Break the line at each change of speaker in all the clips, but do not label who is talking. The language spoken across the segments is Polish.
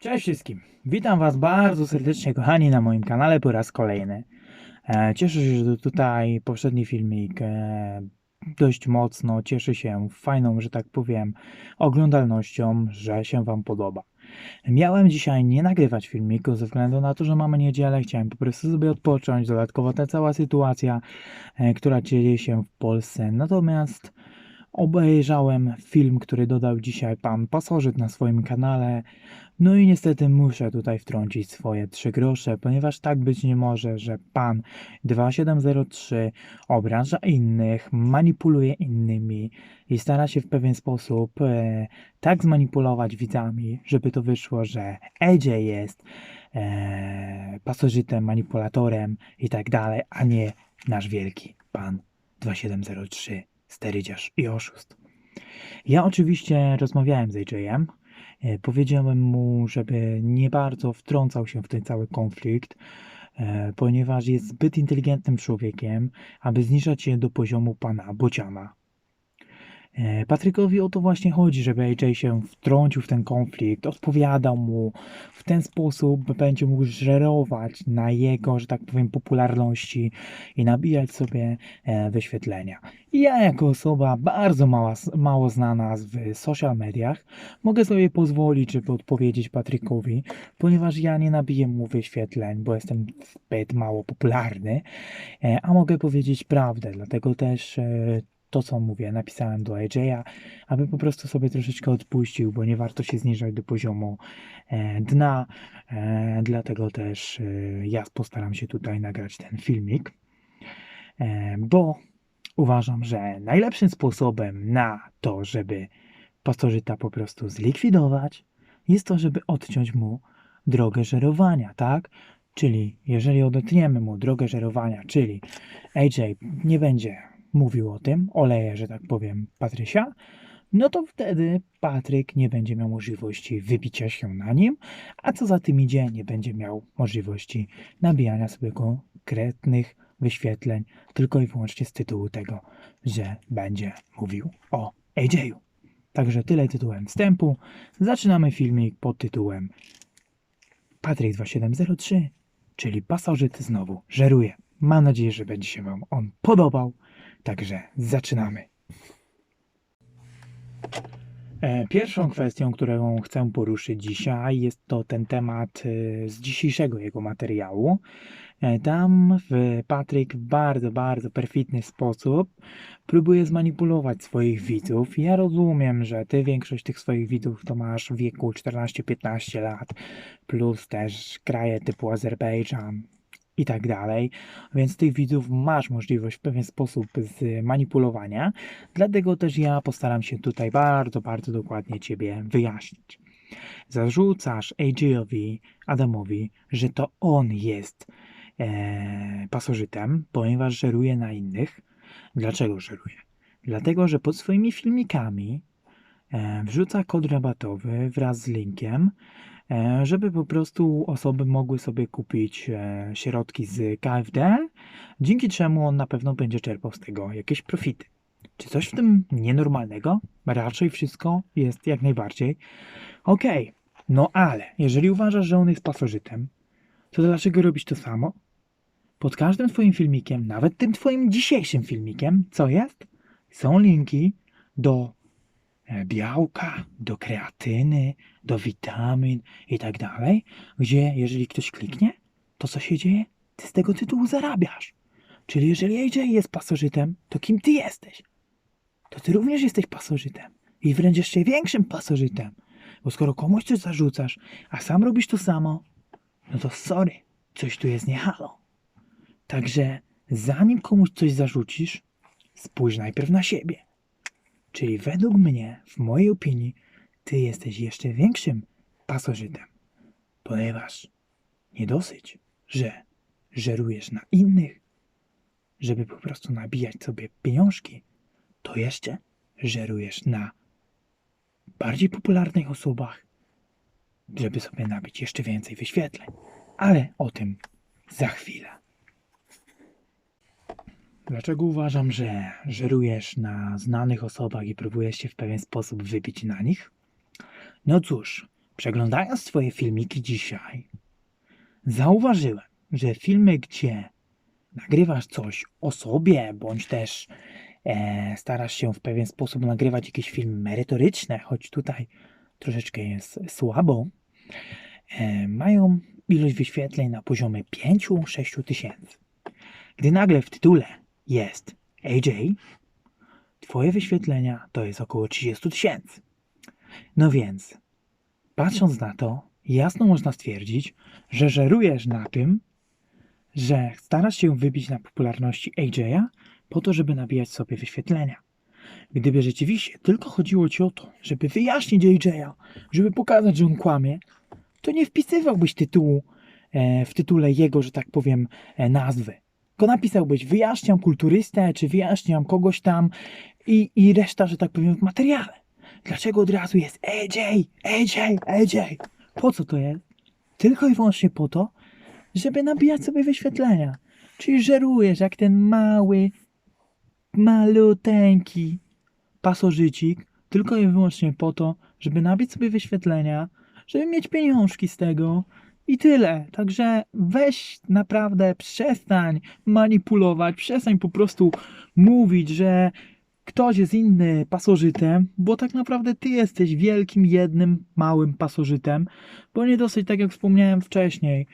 Cześć wszystkim. Witam Was bardzo serdecznie, kochani, na moim kanale po raz kolejny. E, cieszę się, że tutaj poprzedni filmik e, dość mocno cieszy się fajną, że tak powiem, oglądalnością, że się Wam podoba. Miałem dzisiaj nie nagrywać filmiku ze względu na to, że mamy niedzielę. Chciałem po prostu sobie odpocząć. Dodatkowo ta cała sytuacja, e, która dzieje się w Polsce. Natomiast obejrzałem film, który dodał dzisiaj pan pasożyt na swoim kanale. No i niestety muszę tutaj wtrącić swoje trzy grosze, ponieważ tak być nie może, że pan 2703 obraża innych, manipuluje innymi i stara się w pewien sposób e, tak zmanipulować widzami, żeby to wyszło, że AJ jest e, pasożytem, manipulatorem i tak dalej, a nie nasz wielki pan 2703, sterydziarz i oszust. Ja oczywiście rozmawiałem z AJ-em, E, Powiedziałem mu, żeby nie bardzo wtrącał się w ten cały konflikt, e, ponieważ jest zbyt inteligentnym człowiekiem, aby zniżać się do poziomu pana Bociana. E, Patrykowi o to właśnie chodzi, żeby AJ się wtrącił w ten konflikt, odpowiadał mu w ten sposób, będzie mógł żerować na jego, że tak powiem, popularności i nabijać sobie e, wyświetlenia. Ja jako osoba bardzo mała, mało znana w social mediach, mogę sobie pozwolić, żeby odpowiedzieć Patrykowi, ponieważ ja nie nabiję mu wyświetleń, bo jestem zbyt mało popularny, e, a mogę powiedzieć prawdę, dlatego też to, co mówię, napisałem do AJ'a, aby po prostu sobie troszeczkę odpuścił, bo nie warto się zniżać do poziomu e, dna, e, dlatego też e, ja postaram się tutaj nagrać ten filmik, bo uważam, że najlepszym sposobem na to, żeby pasożyta po prostu zlikwidować, jest to, żeby odciąć mu drogę żerowania, tak? Czyli jeżeli odetniemy mu drogę żerowania, czyli AJ nie będzie mówił o tym, oleje, że tak powiem, Patrysia, no to wtedy Patryk nie będzie miał możliwości wybicia się na nim, a co za tym idzie, nie będzie miał możliwości nabijania sobie konkretnych wyświetleń, tylko i wyłącznie z tytułu tego, że będzie mówił o AJ-u. Także tyle tytułem wstępu. Zaczynamy filmik pod tytułem Patryk 2703, czyli pasożyt znowu żeruje. Mam nadzieję, że będzie się Wam on podobał. Także zaczynamy. E, Pierwszą kwestią, którą chcę poruszyć dzisiaj, jest to ten temat e, z dzisiejszego jego materiału. E, Tam Patryk w bardzo, bardzo perfidny sposób próbuje zmanipulować swoich widzów. Ja rozumiem, że ty większość tych swoich widzów to masz w wieku 14-15 lat, plus też kraje typu Azerbejdżan, i tak dalej, więc tych widzów masz możliwość w pewien sposób zmanipulowania, dlatego też ja postaram się tutaj bardzo, bardzo dokładnie Ciebie wyjaśnić. Zarzucasz AJ-owi, Adamowi, że to on jest e, pasożytem, ponieważ żeruje na innych. Dlaczego żeruje? Dlatego, że pod swoimi filmikami e, wrzuca kod rabatowy wraz z linkiem, żeby po prostu osoby mogły sobie kupić e, środki z KFD, dzięki czemu on na pewno będzie czerpał z tego jakieś profity. Czy coś w tym nienormalnego? Raczej wszystko jest jak najbardziej. Okej, no ale jeżeli uważasz, że on jest pasożytem, to dlaczego robisz to samo? Pod każdym twoim filmikiem, nawet tym twoim dzisiejszym filmikiem, co jest? Są linki do e, białka, do kreatyny, do witamin i tak dalej, gdzie jeżeli ktoś kliknie, to co się dzieje? Ty z tego tytułu zarabiasz. Czyli jeżeli AJ jest pasożytem, to kim ty jesteś? To ty również jesteś pasożytem. I wręcz jeszcze większym pasożytem. Bo skoro komuś coś zarzucasz, a sam robisz to samo, no to sorry, coś tu jest nie halo. Także zanim komuś coś zarzucisz, spójrz najpierw na siebie. Czyli według mnie, w mojej opinii, ty jesteś jeszcze większym pasożytem, ponieważ nie dosyć, że żerujesz na innych, żeby po prostu nabijać sobie pieniążki, to jeszcze żerujesz na bardziej popularnych osobach, żeby sobie nabić jeszcze więcej wyświetleń. Ale o tym za chwilę. Dlaczego uważam, że żerujesz na znanych osobach i próbujesz się w pewien sposób wybić na nich? No cóż, przeglądając twoje filmiki dzisiaj, zauważyłem, że filmy, gdzie nagrywasz coś o sobie, bądź też e, starasz się w pewien sposób nagrywać jakieś filmy merytoryczne, choć tutaj troszeczkę jest słabo, e, mają ilość wyświetleń na poziomie 5-6 tysięcy. Gdy nagle w tytule jest AJ, twoje wyświetlenia to jest około 30 tysięcy. No więc, patrząc na to, jasno można stwierdzić, że żerujesz na tym, że starasz się wybić na popularności AJ'a po to, żeby nabijać sobie wyświetlenia. Gdyby rzeczywiście tylko chodziło ci o to, żeby wyjaśnić AJ'a, żeby pokazać, że on kłamie, to nie wpisywałbyś tytułu e, w tytule jego, że tak powiem, e, nazwy. Tylko napisałbyś wyjaśniam kulturystę, czy wyjaśniam kogoś tam i, i reszta, że tak powiem, w materiale. Dlaczego od razu jest AJ, AJ, AJ? Po co to jest? Tylko i wyłącznie po to, żeby nabijać sobie wyświetlenia. Czyli żerujesz jak ten mały, maluteńki pasożycik, tylko i wyłącznie po to, żeby nabić sobie wyświetlenia, żeby mieć pieniążki z tego i tyle. Także weź naprawdę, przestań manipulować, przestań po prostu mówić, że ktoś jest inny pasożytem, bo tak naprawdę ty jesteś wielkim, jednym, małym pasożytem, bo nie dosyć, tak jak wspomniałem wcześniej,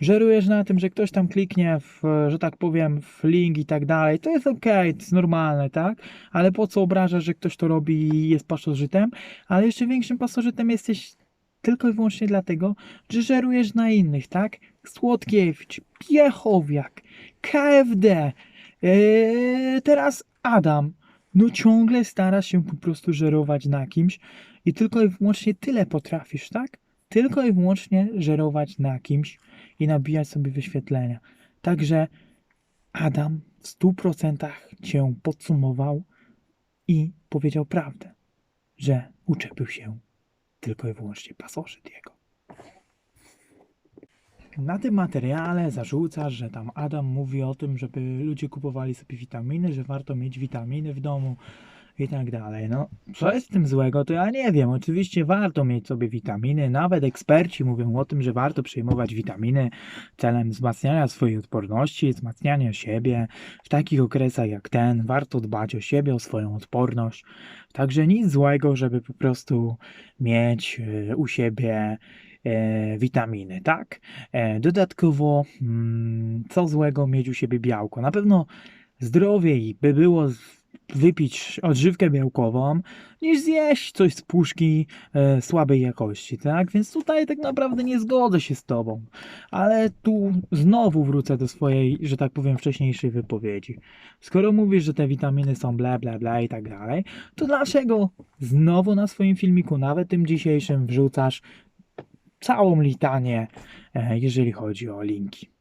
żerujesz na tym, że ktoś tam kliknie w, że tak powiem, w link i tak dalej, to jest okej, to jest normalne, tak? Ale po co obrażasz, że ktoś to robi i jest pasożytem? Ale jeszcze większym pasożytem jesteś tylko i wyłącznie dlatego, że żerujesz na innych, tak? Słodkiewicz, Piechowiak, KFD, yy, teraz Adam. No ciągle starasz się po prostu żerować na kimś i tylko i wyłącznie tyle potrafisz, tak? Tylko i wyłącznie żerować na kimś i nabijać sobie wyświetlenia. Także Adam w 100% cię podsumował i powiedział prawdę, że uczepił się tylko i wyłącznie pasożyt jego. Na tym materiale zarzucasz, że tam Adam mówi o tym, żeby ludzie kupowali sobie witaminy, że warto mieć witaminy w domu i tak dalej. No, co jest w tym złego, to ja nie wiem. Oczywiście warto mieć sobie witaminy. Nawet eksperci mówią o tym, że warto przyjmować witaminy celem wzmacniania swojej odporności, wzmacniania siebie. W takich okresach jak ten warto dbać o siebie, o swoją odporność. Także nic złego, żeby po prostu mieć e, u siebie e, witaminy, tak? E, dodatkowo, mm, co złego mieć u siebie białko? Na pewno zdrowiej by było wypić odżywkę białkową, niż zjeść coś z puszki e, słabej jakości, tak? Więc tutaj tak naprawdę nie zgodzę się z tobą. Ale tu znowu wrócę do swojej, że tak powiem, wcześniejszej wypowiedzi. Skoro mówisz, że te witaminy są bla bla bla i tak dalej, to dlaczego znowu na swoim filmiku, nawet tym dzisiejszym, wrzucasz całą litanię, e, jeżeli chodzi o linki?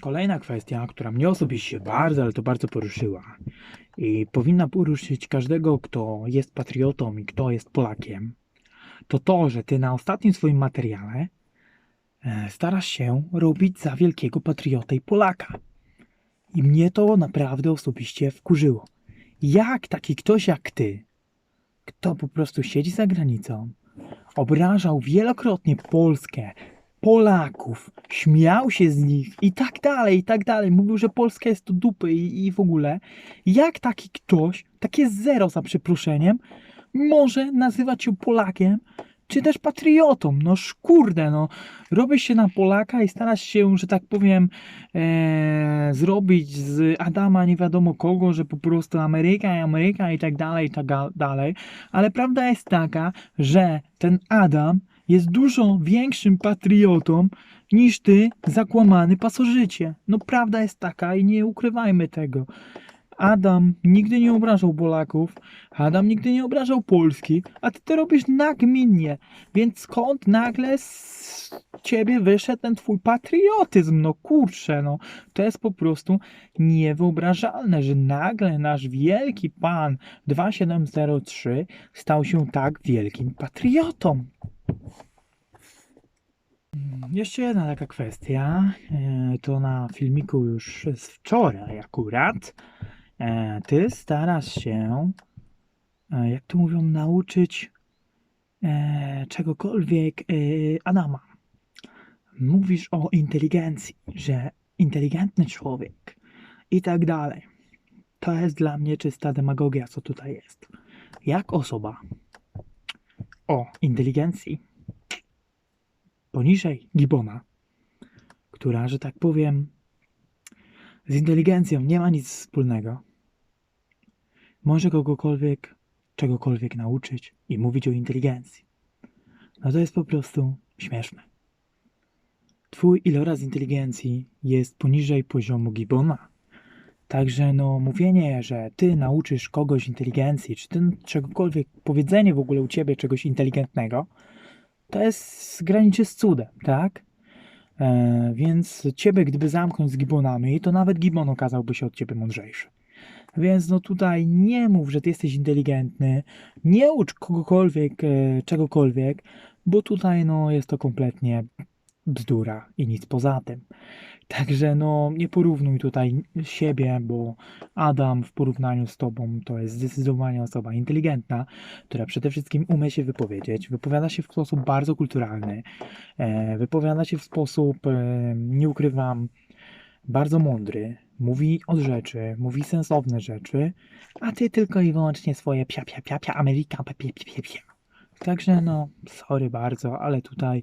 Kolejna kwestia, która mnie osobiście bardzo, ale to bardzo poruszyła i powinna poruszyć każdego, kto jest patriotą i kto jest Polakiem, to to, że ty na ostatnim swoim materiale e, starasz się robić za wielkiego patriotę i Polaka. I mnie to naprawdę osobiście wkurzyło. Jak taki ktoś jak ty, kto po prostu siedzi za granicą, obrażał wielokrotnie Polskę, Polaków, śmiał się z nich i tak dalej, i tak dalej. Mówił, że Polska jest to dupy i, i w ogóle. Jak taki ktoś, takie zero za przeproszeniem, może nazywać się Polakiem, czy też patriotą? No szkurde, no. Robisz się na Polaka i starasz się, że tak powiem, e, zrobić z Adama nie wiadomo kogo, że po prostu Ameryka i Ameryka i tak dalej, i tak dalej. Ale prawda jest taka, że ten Adam jest dużo większym patriotą niż ty, zakłamany pasożycie. No prawda jest taka i nie ukrywajmy tego. Adam nigdy nie obrażał Polaków, Adam nigdy nie obrażał Polski, a ty to robisz nagminnie. Więc skąd nagle z ciebie wyszedł ten twój patriotyzm? No kurczę, no to jest po prostu niewyobrażalne, że nagle nasz wielki pan 2703 stał się tak wielkim patriotą. Mm, Jeszcze jedna taka kwestia, e, to na filmiku już z wczoraj akurat. E, Ty starasz się, e, jak to mówią, nauczyć czegokolwiek Adama. Mówisz o inteligencji, że inteligentny człowiek i tak dalej. To jest dla mnie czysta demagogia, co tutaj jest. Jak osoba o inteligencji poniżej Gibbona, która, że tak powiem, z inteligencją nie ma nic wspólnego, może kogokolwiek, czegokolwiek nauczyć i mówić o inteligencji. No to jest po prostu śmieszne. Twój iloraz inteligencji jest poniżej poziomu Gibbona. Także no mówienie, że ty nauczysz kogoś inteligencji, czy ty czegokolwiek, powiedzenie w ogóle u ciebie czegoś inteligentnego, to jest graniczy z cudem, tak? E, więc ciebie gdyby zamknąć z Gibbonami, to nawet Gibbon okazałby się od ciebie mądrzejszy. Więc no tutaj nie mów, że ty jesteś inteligentny, nie ucz kogokolwiek, e, czegokolwiek, bo tutaj no jest to kompletnie bzdura i nic poza tym. Także no nie porównuj tutaj siebie, bo Adam w porównaniu z tobą to jest zdecydowanie osoba inteligentna, która przede wszystkim umie się wypowiedzieć, wypowiada się w sposób bardzo kulturalny, e, wypowiada się w sposób, e, nie ukrywam, bardzo mądry, mówi od rzeczy, mówi sensowne rzeczy, a ty tylko i wyłącznie swoje pia pia pia pia Ameryka pia pia pia pia. Także no, sorry bardzo, ale tutaj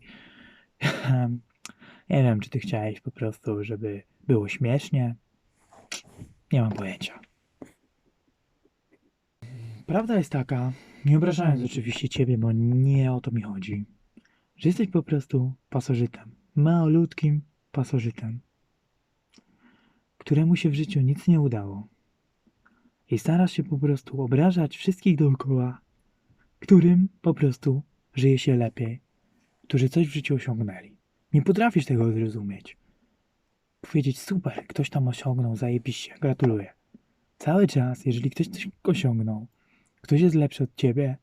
nie wiem, czy ty chciałeś po prostu, żeby było śmiesznie. Nie mam pojęcia. Prawda jest taka, nie obrażając oczywiście ciebie, bo nie o to mi chodzi, że jesteś po prostu pasożytem. Malutkim pasożytem, któremu się w życiu nic nie udało. I starasz się po prostu obrażać wszystkich dookoła, którym po prostu żyje się lepiej, którzy coś w życiu osiągnęli. Nie potrafisz tego zrozumieć. Powiedzieć super, ktoś tam osiągnął, zajebiście, gratuluję. Cały czas, jeżeli ktoś coś osiągnął, ktoś jest lepszy od ciebie,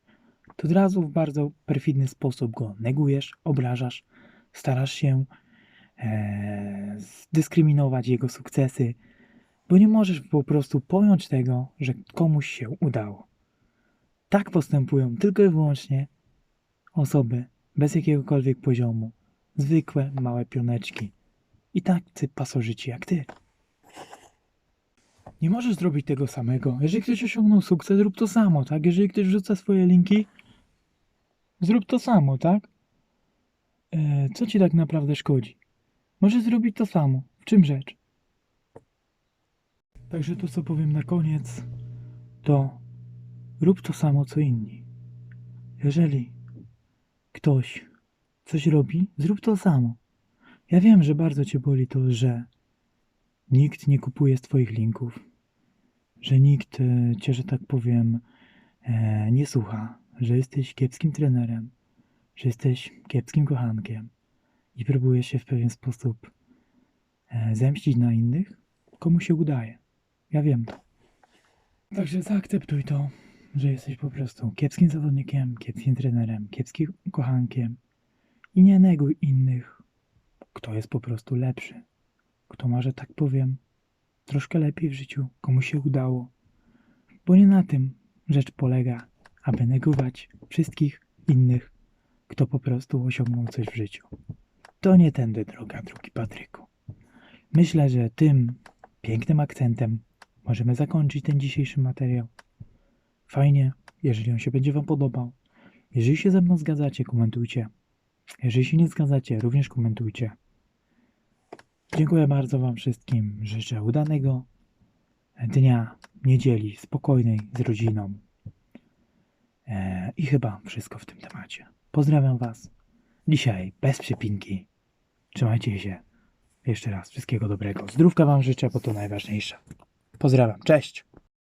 to od razu w bardzo perfidny sposób go negujesz, obrażasz, starasz się e, dyskryminować jego sukcesy, bo nie możesz po prostu pojąć tego, że komuś się udało. Tak postępują tylko i wyłącznie osoby bez jakiegokolwiek poziomu, zwykłe małe pioneczki i tacy pasożyci jak ty. Nie możesz zrobić tego samego. Jeżeli ktoś osiągnął sukces, zrób to samo, tak? Jeżeli ktoś wrzuca swoje linki, zrób to samo, tak? E, co ci tak naprawdę szkodzi? Możesz zrobić to samo. W czym rzecz? Także to, co powiem na koniec, to rób to samo, co inni. Jeżeli ktoś coś robi, zrób to samo. Ja wiem, że bardzo cię boli to, że nikt nie kupuje z twoich linków, że nikt e, cię, że tak powiem, e, nie słucha, że jesteś kiepskim trenerem, że jesteś kiepskim kochankiem i próbujesz się w pewien sposób e, zemścić na innych, komu się udaje. Ja wiem to. Także zaakceptuj to, że jesteś po prostu kiepskim zawodnikiem, kiepskim trenerem, kiepskim kochankiem i nie neguj innych, kto jest po prostu lepszy, kto ma, że tak powiem, troszkę lepiej w życiu, komu się udało. Bo nie na tym rzecz polega, aby negować wszystkich innych, kto po prostu osiągnął coś w życiu. To nie tędy droga, drugi Patryku. Myślę, że tym pięknym akcentem możemy zakończyć ten dzisiejszy materiał. Fajnie, jeżeli on się będzie Wam podobał. Jeżeli się ze mną zgadzacie, komentujcie. Jeżeli się nie zgadzacie, również komentujcie. Dziękuję bardzo Wam wszystkim. Życzę udanego dnia, niedzieli, spokojnej z rodziną. Eee, I chyba wszystko w tym temacie. Pozdrawiam Was. Dzisiaj bez przypinki. Trzymajcie się. Jeszcze raz wszystkiego dobrego. Zdrówka Wam życzę, bo to najważniejsze. Pozdrawiam. Cześć.